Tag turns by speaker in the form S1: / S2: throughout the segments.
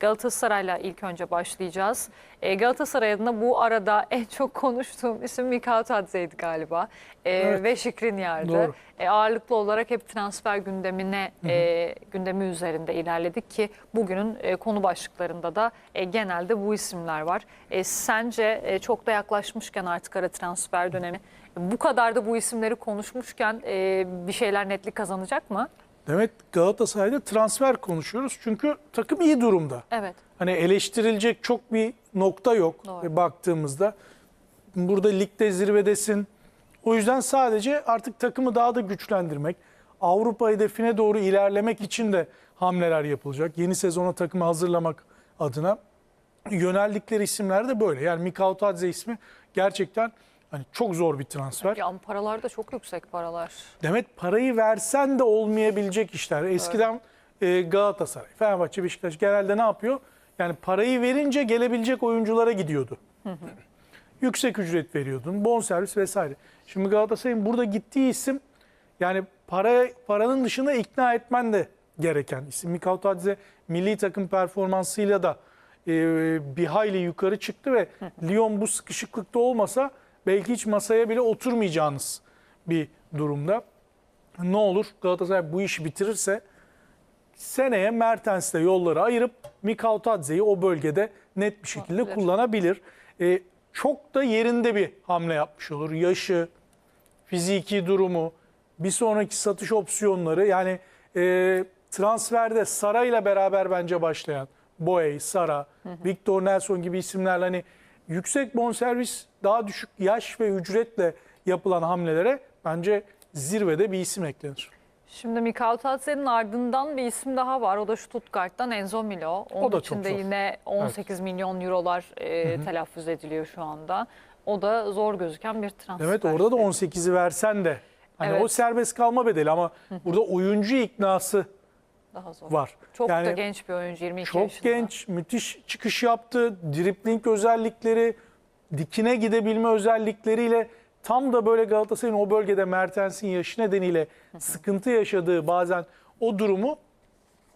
S1: Galatasaray'la ilk önce başlayacağız. E, Galatasaray adına bu arada en çok konuştuğum isim Mikao Tadze'ydi galiba. E,
S2: Evet.
S1: Ve Şikrinyar'dı.
S2: Doğru.
S1: E, ağırlıklı olarak hep transfer gündemine e, gündemi üzerinde ilerledik ki bugünün e, konu başlıklarında da e, genelde bu isimler var. E, sence e, çok da yaklaşmışken artık ara transfer dönemi bu kadar da bu isimleri konuşmuşken e, bir şeyler netlik kazanacak mı?
S2: Demek Galatasaray'da transfer konuşuyoruz çünkü takım iyi durumda.
S1: Evet.
S2: Hani eleştirilecek çok bir nokta yok
S1: Doğru.
S2: e, baktığımızda. Burada ligde zirvedesin. O yüzden sadece artık takımı daha da güçlendirmek, Avrupa hedefine doğru ilerlemek için de hamleler yapılacak. Yeni sezona takımı hazırlamak adına yöneldikleri isimler de böyle. Yani Mikao Tadze ismi gerçekten hani çok zor bir transfer.
S1: Ya ama paralar da çok yüksek paralar.
S2: Demet parayı versen de olmayabilecek işler. Eskiden e, Galatasaray, Fenerbahçe, Beşiktaş genelde ne yapıyor? Yani parayı verince gelebilecek oyunculara gidiyordu. Yüksek ücret veriyordun, bonservis vesaire. Şimdi Galatasaray'ın burada gittiği isim yani para paranın dışında ikna etmen de gereken isim. Mikal Tadze milli takım performansıyla da e, bir hayli yukarı çıktı ve Lyon bu sıkışıklıkta olmasa belki hiç masaya bile oturmayacağınız bir durumda. Ne olur Galatasaray bu işi bitirirse seneye Mertens'le yolları ayırıp Mikal Tadze'yi o bölgede net bir şekilde
S1: Olabilir.
S2: kullanabilir. E, çok da yerinde bir hamle yapmış olur. Yaşı, fiziki durumu, bir sonraki satış opsiyonları yani e, transferde Sara ile beraber bence başlayan Boey, Sara, Victor Nelson gibi isimlerle hani yüksek bonservis, daha düşük yaş ve ücretle yapılan hamlelere bence zirvede bir isim eklenir.
S1: Şimdi Mikao Tadze'nin ardından bir isim daha var. O da Stuttgart'tan Enzo Milo. Onun
S2: da
S1: için de yine 18 milyon eurolar e, telaffuz ediliyor şu anda. O da zor gözüken bir transfer.
S2: Evet orada da 18'i versen de hani
S1: Evet.
S2: o serbest kalma bedeli ama burada oyuncu iknası
S1: daha zor.
S2: var.
S1: Çok
S2: yani
S1: da genç bir oyuncu 22
S2: çok
S1: yaşında.
S2: genç, müthiş çıkış yaptı. Dripling özellikleri, dikine gidebilme özellikleriyle tam da böyle Galatasaray'ın o bölgede Mertens'in yaşı nedeniyle sıkıntı yaşadığı bazen o durumu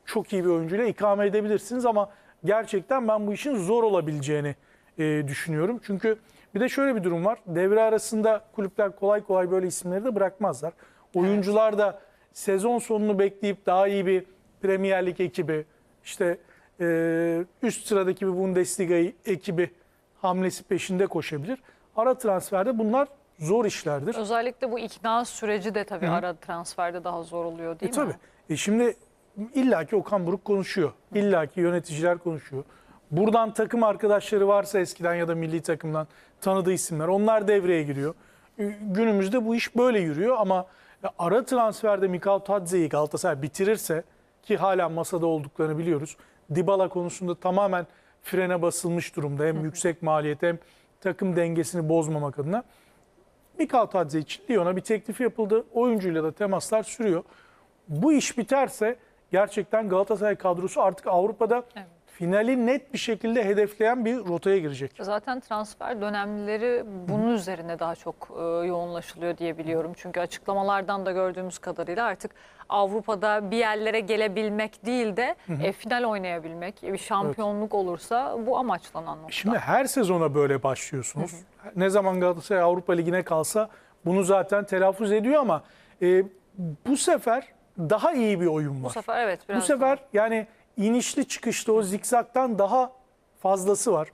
S2: çok iyi bir oyuncuyla ikame edebilirsiniz ama gerçekten ben bu işin zor olabileceğini e, düşünüyorum. Çünkü bir de şöyle bir durum var. Devre arasında kulüpler kolay kolay böyle isimleri de bırakmazlar. Oyuncular da sezon sonunu bekleyip daha iyi bir Premier Lig ekibi, işte e, üst sıradaki bir Bundesliga ekibi hamlesi peşinde koşabilir. Ara transferde bunlar zor işlerdir.
S1: Özellikle bu ikna süreci de tabii ara transferde daha zor oluyor
S2: E
S1: değil mi?
S2: tabii. E şimdi illaki Okan Buruk konuşuyor. İllaki yöneticiler konuşuyor. Buradan takım arkadaşları varsa eskiden ya da milli takımdan tanıdığı isimler onlar devreye giriyor. E, Günümüzde bu iş böyle yürüyor ama e, ara transferde Mikal Tadze'yi Galatasaray bitirirse ki hala masada olduklarını biliyoruz. Dybala konusunda tamamen frene basılmış durumda. Hem yüksek maliyet hem takım dengesini bozmamak adına. Mikal Tadze için Lyon'a bir teklif yapıldı. Oyuncuyla da temaslar sürüyor. Bu iş biterse gerçekten Galatasaray kadrosu artık Avrupa'da
S1: Evet.
S2: Finali net bir şekilde hedefleyen bir rotaya girecek.
S1: Zaten transfer dönemleri bunun üzerine daha çok e, yoğunlaşılıyor diye biliyorum. Çünkü açıklamalardan da gördüğümüz kadarıyla artık Avrupa'da bir yerlere gelebilmek değil de e, final oynayabilmek, e, bir şampiyonluk olursa bu amaçlanan nokta.
S2: Şimdi her sezona böyle başlıyorsunuz. Ne zaman Galatasaray Avrupa Ligi'ne kalsa bunu zaten telaffuz ediyor ama e, bu sefer daha iyi bir oyun var.
S1: bu sefer evet biraz
S2: Bu sefer yani inişli çıkışlı o zikzaktan daha fazlası var.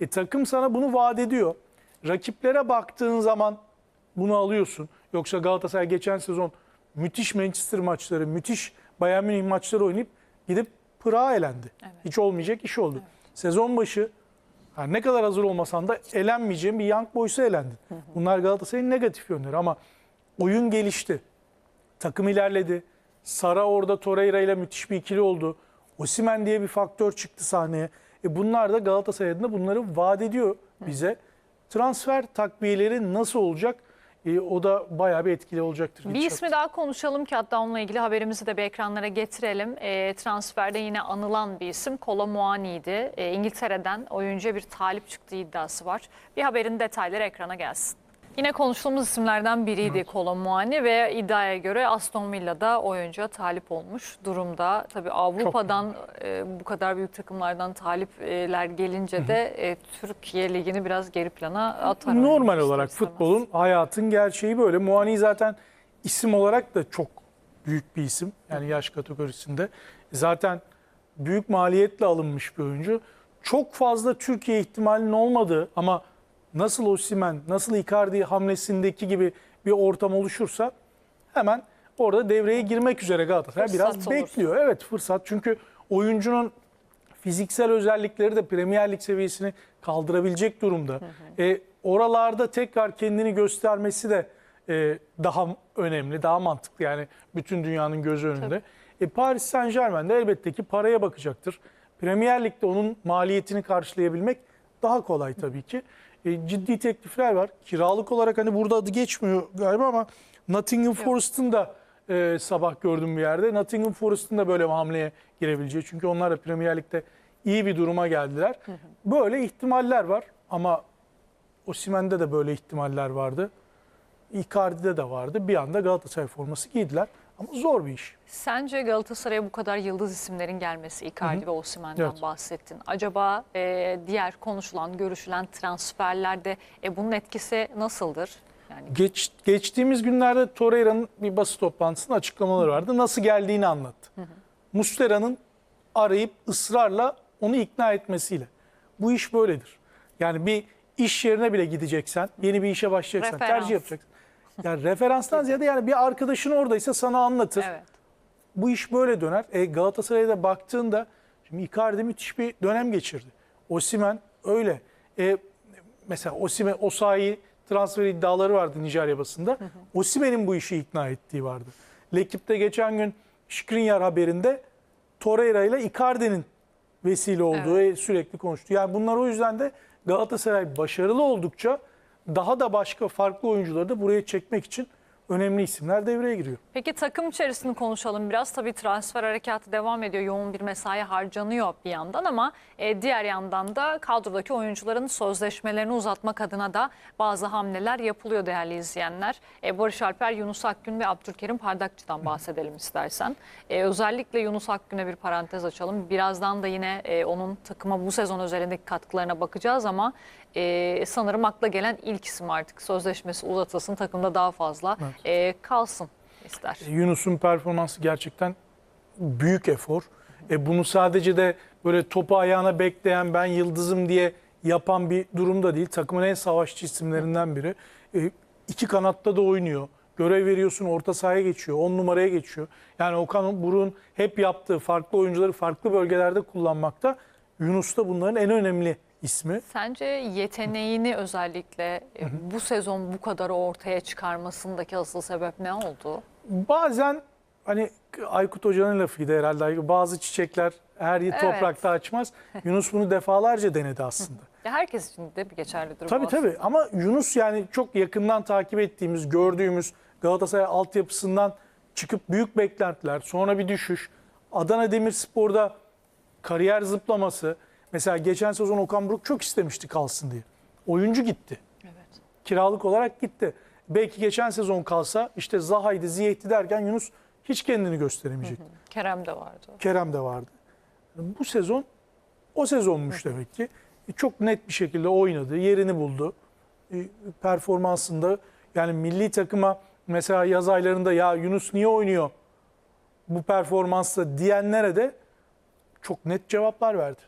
S2: E, takım sana bunu vaat ediyor. Rakiplere baktığın zaman bunu alıyorsun. Yoksa Galatasaray geçen sezon müthiş Manchester maçları, müthiş Bayern Münih maçları oynayıp gidip Pırağa elendi.
S1: Evet.
S2: Hiç olmayacak iş oldu. Sezon başı ha, ne kadar hazır olmasan da elenmeyeceğin bir Young Boys'a elendin. Bunlar Galatasaray'ın negatif yönleri ama oyun gelişti. Takım ilerledi. Sara orada Torreira ile müthiş bir ikili oldu. Osimen diye bir faktör çıktı sahneye. E bunlar da Galatasaray adına bunları vaat ediyor bize. Transfer takviyeleri nasıl olacak? E, o da bayağı bir etkili olacaktır.
S1: Bir ismi daha konuşalım ki hatta onunla ilgili haberimizi de bir ekranlara getirelim. E, transferde yine anılan bir isim Kolo Muani'ydi. E, İngiltere'den oyuncuya bir talip çıktığı iddiası var. Bir haberin detayları ekrana gelsin. Yine konuştuğumuz isimlerden biriydi Kolo Muani ve iddiaya göre Aston Villa'da oyuncuya talip olmuş durumda. Tabii Avrupa'dan e, bu kadar büyük takımlardan talipler gelince de e, Türkiye Ligi'ni biraz geri plana atar.
S2: Normal olarak
S1: istemez.
S2: futbolun hayatın gerçeği böyle. Muani zaten isim olarak da çok büyük bir isim. Yani yaş kategorisinde. Zaten büyük maliyetle alınmış bir oyuncu. Çok fazla Türkiye ihtimalinin olmadığı ama nasıl Osimhen, nasıl Icardi hamlesindeki gibi bir ortam oluşursa hemen orada devreye girmek üzere Galatasaray
S1: Fırsat
S2: biraz
S1: olur.
S2: bekliyor. Evet fırsat çünkü oyuncunun fiziksel özellikleri de Premier Lig seviyesini kaldırabilecek durumda. E, oralarda tekrar kendini göstermesi de e, daha önemli, daha mantıklı yani bütün dünyanın gözü önünde. E, Paris Saint Germain de elbette ki paraya bakacaktır. Premier Lig'de onun maliyetini karşılayabilmek daha kolay tabii ki. E, ciddi teklifler var. Kiralık olarak hani burada adı geçmiyor galiba ama Nottingham Forest'ın da e, sabah gördüm bir yerde. Nottingham Forest'ın da böyle bir hamleye girebileceği. Çünkü onlar da Premier Lig'de iyi bir duruma geldiler. Böyle ihtimaller var ama Osimhen'de de böyle ihtimaller vardı. Icardi'de de vardı. Bir anda Galatasaray forması giydiler. Ama zor bir iş.
S1: Sence Galatasaray'a bu kadar yıldız isimlerin gelmesi, Icardi ve Osimhen'den
S2: Evet.
S1: bahsettin. Acaba e, diğer konuşulan, görüşülen transferlerde e, bunun etkisi nasıldır? Yani
S2: Geç, geçtiğimiz günlerde Torreira'nın bir basın toplantısında açıklamaları vardı. Nasıl geldiğini anlattı. Muslera'nın arayıp ısrarla onu ikna etmesiyle. Bu iş böyledir. Yani bir iş yerine bile gideceksen, yeni bir işe başlayacaksan,
S1: Referans.
S2: tercih yapacaksın. Yani referanstan ziyade yani bir arkadaşın oradaysa sana anlatır.
S1: evet.
S2: Bu iş böyle döner. E, Galatasaray'a da baktığında şimdi Icardi müthiş bir dönem geçirdi. Osimen öyle. E, mesela Osimen Osayi transfer iddiaları vardı Nijerya basında. Osimen'in bu işi ikna ettiği vardı. Lekip'te geçen gün Skriniar haberinde Torreira ile Icardi'nin vesile olduğu e, sürekli konuştu. Yani bunlar o yüzden de Galatasaray başarılı oldukça daha da başka farklı oyuncuları da buraya çekmek için önemli isimler devreye giriyor.
S1: Peki takım içerisini konuşalım biraz. Tabii transfer harekatı devam ediyor. Yoğun bir mesai harcanıyor bir yandan ama e, diğer yandan da kadrodaki oyuncuların sözleşmelerini uzatmak adına da bazı hamleler yapılıyor değerli izleyenler. E, Barış Alper, Yunus Akgün ve Abdülkerim Pardakçı'dan bahsedelim istersen. E, özellikle Yunus Akgün'e bir parantez açalım. Birazdan da yine e, onun takıma bu sezon özelindeki katkılarına bakacağız ama e, sanırım akla gelen ilk isim artık sözleşmesi uzatılsın takımda daha fazla e, kalsın ister.
S2: Yunus'un performansı gerçekten büyük efor. E bunu sadece de böyle topu ayağına bekleyen ben yıldızım diye yapan bir durumda değil. Takımın en savaşçı isimlerinden biri. E, iki kanatta da oynuyor. Görev veriyorsun orta sahaya geçiyor. 10 numaraya geçiyor. Yani Okan Buruk'un hep yaptığı farklı oyuncuları farklı bölgelerde kullanmakta. Yunus da bunların en önemli ismi.
S1: Sence yeteneğini özellikle e, bu sezon bu kadar ortaya çıkarmasındaki asıl sebep ne oldu?
S2: Bazen hani Aykut Hoca'nın lafıydı herhalde. Bazı çiçekler her
S1: Evet.
S2: toprakta açmaz. Yunus bunu defalarca denedi aslında.
S1: Ya herkes için de bir geçerlidir
S2: tabii
S1: bu
S2: tabii
S1: aslında.
S2: ama Yunus yani çok yakından takip ettiğimiz, gördüğümüz Galatasaray altyapısından çıkıp büyük beklentiler, sonra bir düşüş. Adana Demirspor'da kariyer zıplaması. Mesela geçen sezon Okan Buruk çok istemişti kalsın diye. Oyuncu gitti.
S1: Evet.
S2: Kiralık olarak gitti. Belki geçen sezon kalsa işte Zaha'ydı, Ziyeh'ti derken Yunus hiç kendini gösteremeyecekti.
S1: Kerem de vardı.
S2: Kerem de vardı. Bu sezon o sezonmuş demek ki. E, Çok net bir şekilde oynadı, yerini buldu. E, Performansında yani milli takıma mesela yaz aylarında ya Yunus niye oynuyor bu performansla diyenlere de çok net cevaplar verdi.